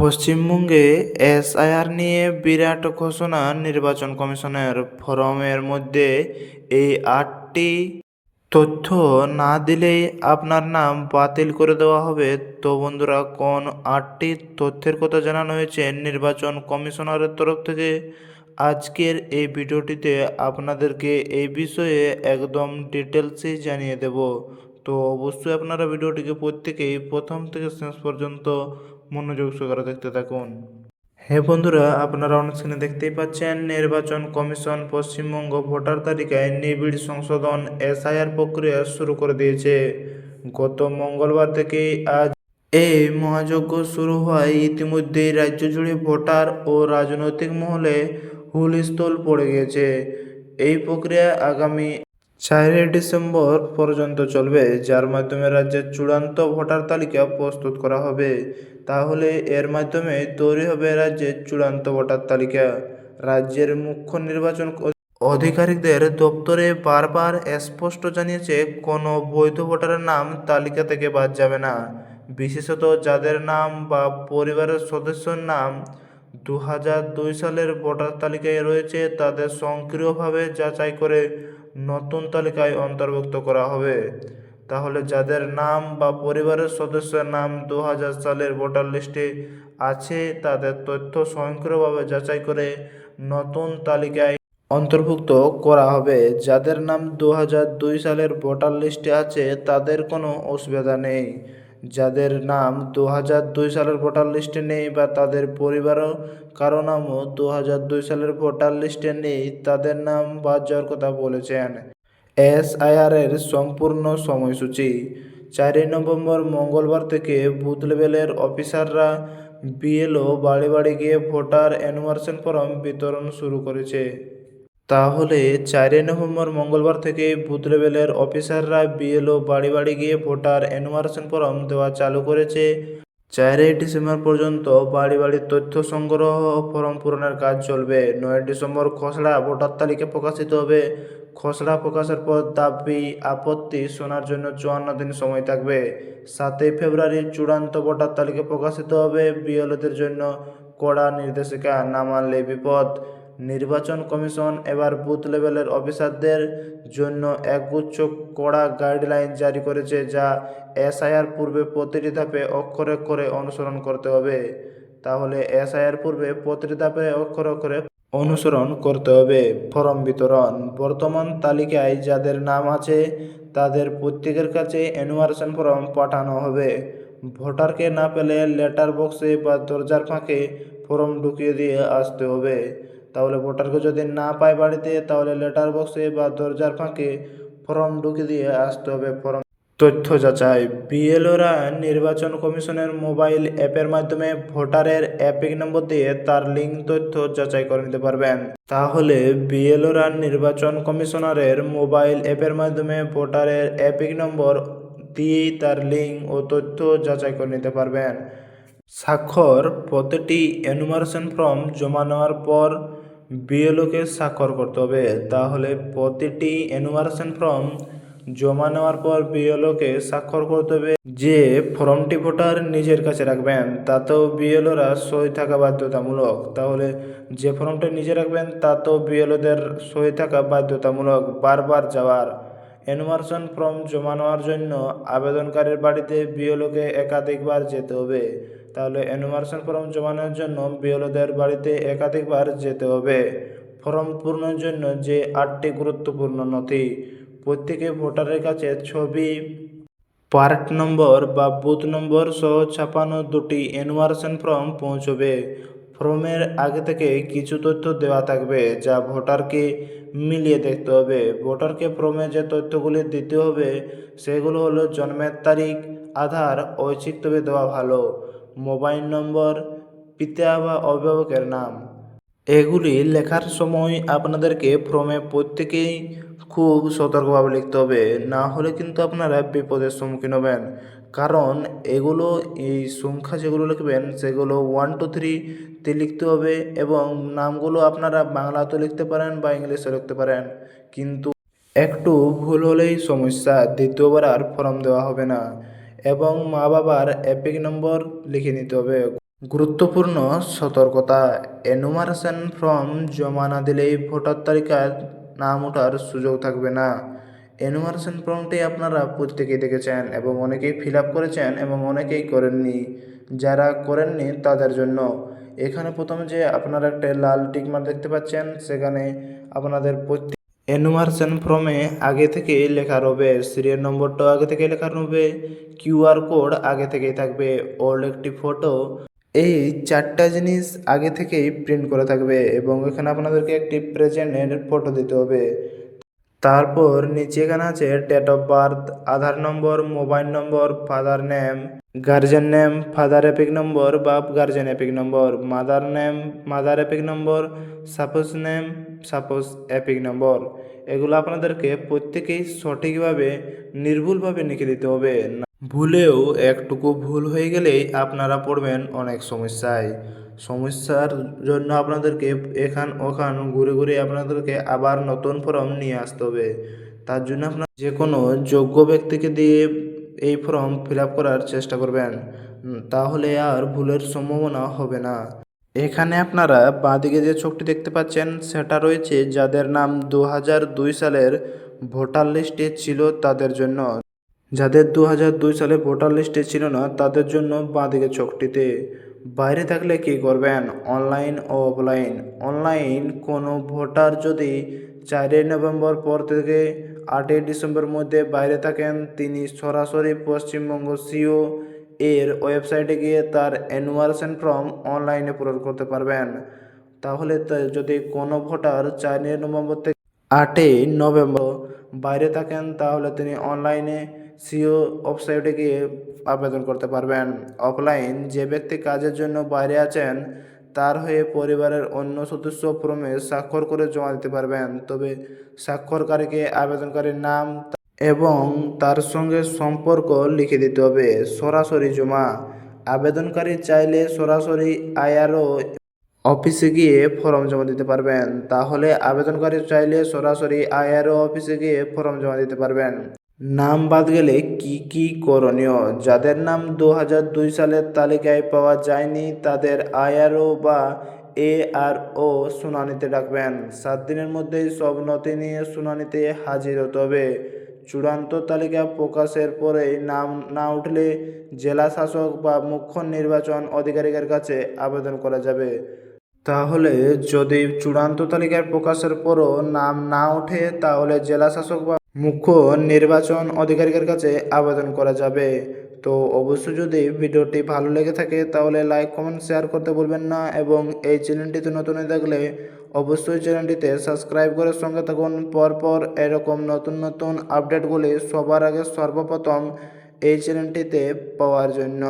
পশ্চিমবঙ্গে এসআইআর নিয়ে বিরাট ঘোষণা নির্বাচন কমিশনের ফরমের মধ্যে। এই আটটি তথ্য না দিলেই আপনার নাম বাতিল করে দেওয়া হবে। তো বন্ধুরা, কোন আটটি তথ্যের কথা জানানো হয়েছে নির্বাচন কমিশনারের তরফ থেকে? আজকের এই ভিডিওটিতে আপনাদেরকে এই বিষয়ে একদম ডিটেলসেই জানিয়ে দেব। তো অবশ্যই আপনারা ভিডিওটিকে প্রত্যেকেই প্রথম থেকে শেষ পর্যন্ত মনোযোগ সহকারে দেখতে থাকুন। হ্যাঁ বন্ধুরা, আপনারা অনেক স্ক্রিনে দেখতেই পাচ্ছেন, নির্বাচন কমিশন পশ্চিমবঙ্গ ভোটার তালিকায় নিবিড় সংশোধন এসআইআর প্রক্রিয়া শুরু করে দিয়েছে। গত মঙ্গলবার থেকেই আজ এই মহাযজ্ঞ শুরু হয়। ইতিমধ্যেই রাজ্য জুড়ে ভোটার ও রাজনৈতিক মহলে হুলস্থল পড়ে গিয়েছে। এই প্রক্রিয়া আগামী চারই ডিসেম্বর পর্যন্ত চলবে, যার মাধ্যমে রাজ্যের চূড়ান্ত ভোটার তালিকা প্রস্তুত করা হবে। তাহলে এর মাধ্যমে তৈরি হবে রাজ্যের চূড়ান্ত ভোটার তালিকা। রাজ্যের মুখ্য নির্বাচন আধিকারিকদের দপ্তরে বারবার স্পষ্ট জানিয়েছে, কোনো বৈধ ভোটারের নাম তালিকা থেকে বাদ যাবে না। বিশেষত যাদের নাম বা পরিবারের সদস্যর নাম দু হাজার দুই সালের ভোটার তালিকায় রয়েছে, তাদের সক্রিয়ভাবে যাচাই করে নতুন তালিকায় অন্তর্ভুক্ত করা হবে। তাহলে যাদের নাম বা পরিবারের সদস্যের নাম দু হাজার সালের ভোটার লিস্টে আছে, তাদের তথ্য স্বয়ংক্রিয়ভাবে যাচাই করে নতুন তালিকায় অন্তর্ভুক্ত করা হবে। যাদের নাম দু হাজার দুই সালের ভোটার লিস্টে আছে, তাদের কোনো অসুবিধা নেই। যাদের নাম দু হাজার দুই সালের ভোটার লিস্টে নেই বা তাদের পরিবারও কারও নামও দু হাজার দুই সালের ভোটার লিস্টে নেই, তাদের নাম বাদ যাওয়ার কথা বলেছেন এসআইআর এর সম্পূর্ণ সময়সূচি। চারই নভেম্বর মঙ্গলবার থেকে বুথ লেভেলের অফিসাররা বিএলও বাড়ি বাড়ি গিয়ে ভোটার এনুমারেশন ফর্ম বিতরণ শুরু করেছে। তাহলে চারই নভেম্বর মঙ্গলবার থেকে বুথ লেভেলের অফিসাররা বিএলও বাড়ি বাড়ি গিয়ে ভোটার এনুমারেশন ফর্ম দেওয়া চালু করেছে। চারই ডিসেম্বর পর্যন্ত বাড়ি বাড়ি তথ্য সংগ্রহ ও ফর্ম পূরণের কাজ চলবে। নয় ডিসেম্বর খসড়া ভোটার তালিকা প্রকাশিত হবে। খসড়া প্রকাশের পর দাবি, আপত্তি শোনার জন্য চুয়ান্ন দিন সময় থাকবে। সাতই ফেব্রুয়ারি চূড়ান্ত ভোটার তালিকা প্রকাশিত হবে বিএলওদের জন্য। কড়া নির্দেশিকা না মানলে বিপদ। নির্বাচন কমিশন এবার বুথ লেভেলের অফিসারদের জন্য একগুচ্ছ কড়া গাইডলাইন জারি করেছে, যা এসআইআর পূর্বে প্রতিটি ধাপে অক্ষরে অক্ষরে অনুসরণ করতে হবে। তাহলে এসআইআর পূর্বে প্রতিটি ধাপে অক্ষরে অক্ষরে অনুসরণ করতে হবে। ফরম বিতরণ। বর্তমান তালিকায় যাদের নাম আছে, তাদের প্রত্যেকের কাছে এনুমারেশন ফর্ম পাঠানো হবে। ভোটারকে না পেলে লেটার বক্সে বা দরজার ফাঁকে ফর্ম ঢুকিয়ে দিয়ে আসতে হবে। তাহলে ভোটারকে যদি না পায় বাড়িতে, তাহলে লেটার বক্সে বা দরজার ফাঁকে ফর্ম ঢুকে দিয়ে আসতে হবে। ফর্ম তথ্য যাচাই। বিএলওরা নির্বাচন কমিশনের মোবাইল অ্যাপের মাধ্যমে ভোটারের অ্যাপিক নম্বর দিয়ে তার লিঙ্ক তথ্য যাচাই করে নিতে পারবেন। তাহলে বিএলওরা নির্বাচন কমিশনারের মোবাইল অ্যাপের মাধ্যমে ভোটারের অ্যাপিক নম্বর দিয়েই তার লিঙ্ক ও তথ্য যাচাই করে নিতে পারবেন। স্বাক্ষর প্রতিটি এনুমারেশন ফর্ম জমা নেওয়ার পর বিএলওকে স্বাক্ষর করতে হবে। তাহলে প্রতিটি এনুমারেশন ফর্ম জমা নেওয়ার পর বিএলওকে স্বাক্ষর করতে হবে। যে ফর্মটি ভোটার নিজের কাছে রাখবেন, তাতেও বিএলওরা সই থাকা বাধ্যতামূলক। তাহলে যে ফর্মটা নিজে রাখবেন, তাতেও বিএলওদের সই থাকা বাধ্যতামূলক বারবার যাওয়ার। এনুমারেশন ফর্ম জমা নেওয়ার জন্য আবেদনকারীর বাড়িতে বিএলওকে একাধিকবার যেতে হবে। তাহলে এনুমারেশন ফর্ম জমানোর জন্য বিএলওদের বাড়িতে একাধিকবার যেতে হবে। ফর্ম পূরণের জন্য যে আটটি গুরুত্বপূর্ণ নথি, প্রত্যেকে ভোটারের কাছে ছবি পার্ট নম্বর বা বুথ নম্বর সহ ছাপানো দুটি এনুমারেশন ফর্ম পৌঁছবে। ফর্মের আগে থেকে কিছু তথ্য দেওয়া থাকবে যা ভোটারকে মিলিয়ে দেখতে হবে। ভোটারকে ফর্মে যে তথ্যগুলি দিতে হবে, সেগুলো হলো জন্মের তারিখ, আধার, ঐচ্ছিক তবে দেওয়া ভালো। মোবাইল নম্বর, পিতা বা অভিভাবকের নাম। এগুলি লেখার সময় আপনাদেরকে ফর্মে প্রত্যেকেই খুব সতর্কভাবে লিখতে হবে। না হলে কিন্তু আপনারা বিপদের সম্মুখীন হবেন। কারণ এগুলো, এই সংখ্যা যেগুলো লিখবেন, সেগুলো ওয়ান টু থ্রিতে লিখতে হবে এবং নামগুলো আপনারা বাংলাতেও লিখতে পারেন বা ইংলিশে লিখতে পারেন। কিন্তু একটু ভুল হলেই সমস্যা, দ্বিতীয়বার আর ফর্ম দেওয়া হবে না। এবং মা বাবার এপিক নম্বর লিখে নিতে হবে। গুরুত্বপূর্ণ সতর্কতা। এনুমারেশন ফর্ম জমা না দিলেই ভোটার তালিকায় নাম ওঠার সুযোগ থাকবে না। এনুমারেশন ফর্মটি আপনারা প্রত্যেকেই দেখেছেন এবং অনেকেই ফিল করেছেন এবং অনেকেই করেননি। যারা করেননি তাদের জন্য। এখানে প্রথমে যে আপনারা একটা লাল টিকমার দেখতে পাচ্ছেন, সেখানে আপনাদের প্রত্যেক এনুমারেশন ফর্মে আগে থেকে লেখা রবে সিরিয়াল নম্বরটাও আগে থেকে লেখা রবে কিউআর কোড আগে থেকেই থাকবে, ওল্ড একটি ফটো, এই চারটা জিনিস আগে থেকেই প্রিন্ট করা থাকবে এবং এখানে আপনাদেরকে একটি প্রেজেন্টের ফটো দিতে হবে। তারপর নিচে এখানে আছে date of birth, Aadhaar number, mobile number, father name guardian name father EPIC number বা guardian EPIC number mother name mother EPIC number spouse name spouse EPIC number এগুলো আপনাদেরকে প্রত্যেকেই সঠিকভাবে, নির্ভুলভাবে লিখে দিতে হবে। ভুলেও একটুকু ভুল হয়ে গেলেই আপনারা পড়বেন অনেক সমস্যায়। সমস্যার জন্য আপনাদেরকে এখান ওখান ঘুরে ঘুরে আপনাদেরকে আবার নতুন ফর্ম নিয়ে আসতে হবে। তার জন্য আপনার যে কোনো যোগ্য ব্যক্তিকে দিয়ে এই ফর্ম ফিল করার চেষ্টা করবেন। তাহলে আর ভুলের সম্ভাবনা হবে না। এখানে আপনারা বাঁদিকে যে ছকটি দেখতে পাচ্ছেন, সেটা রয়েছে যাদের নাম দু সালের ভোটার লিস্টে ছিল তাদের জন্য। যাদের দু হাজার দুই সালে ভোটার লিস্টে ছিল না, তাদের জন্য বাঁদিকে চোখটিতে। বাইরে থাকলে কি করবেন? অনলাইন ও অফলাইন। অনলাইন কোনো ভোটার যদি চারই নভেম্বর পর থেকে আটই ডিসেম্বর মধ্যে বাইরে থাকেন তিনি সরাসরি পশ্চিমবঙ্গ সিও এর ওয়েবসাইটে গিয়ে তার অ্যানুয়ারেশন ফর্ম অনলাইনে পূরণ করতে পারবেন। তাহলে যদি কোনো ভোটার চারই নভেম্বর থেকে আটই নভেম্বর বাইরে থাকেন, তাহলে তিনি অনলাইনে সিও ওয়েবসাইটে গিয়ে আবেদন করতে পারবেন। অফলাইন যে ব্যক্তি কাজের জন্য বাইরে আছেন তার হয়ে পরিবারের অন্য সদস্য ফর্মে স্বাক্ষর করে জমা দিতে পারবেন। তবে স্বাক্ষরকারীকে আবেদনকারীর নাম এবং তার সঙ্গে সম্পর্ক লিখে দিতে হবে। সরাসরি জমা। আবেদনকারী চাইলে সরাসরি আইআরও অফিসে গিয়ে ফর্ম জমা দিতে পারবেন। তাহলে আবেদনকারী চাইলে সরাসরি আইআরও অফিসে গিয়ে ফর্ম জমা দিতে পারবেন। নাম বাদ গেলে কি কি করণীয়? যাদের নাম দু হাজার দুই সালের তালিকায় পাওয়া যায়নি, তাদের আইআরও বা এআরও শুনানিতে ডাকবেন। সাত দিনের মধ্যেই সব নথি নিয়ে শুনানিতে হাজির হতে হবে। চূড়ান্ত তালিকা প্রকাশের পরেই নাম না উঠলে জেলা শাসক বা মুখ্য নির্বাচন আধিকারিকের কাছে আবেদন করা যাবে। তাহলে যদি চূড়ান্ত তালিকার প্রকাশের পরও নাম না ওঠে, তাহলে জেলা শাসক বা মুখ্য নির্বাচন আধিকারিকের কাছে আবেদন করা যাবে। তো অবশ্যই যদি ভিডিওটি ভালো লেগে থাকে, তাহলে লাইক, কমেন্ট, শেয়ার করতে ভুলবেন না এবং এই চ্যানেলটিতে নতুন হয়ে থাকলে অবশ্যই চ্যানেলটিতে সাবস্ক্রাইব করে সঙ্গে থাকুন। পরপর এরকম নতুন নতুন আপডেটগুলি সবার আগে সর্বপ্রথম এই চ্যানেলটিতে পাওয়ার জন্য।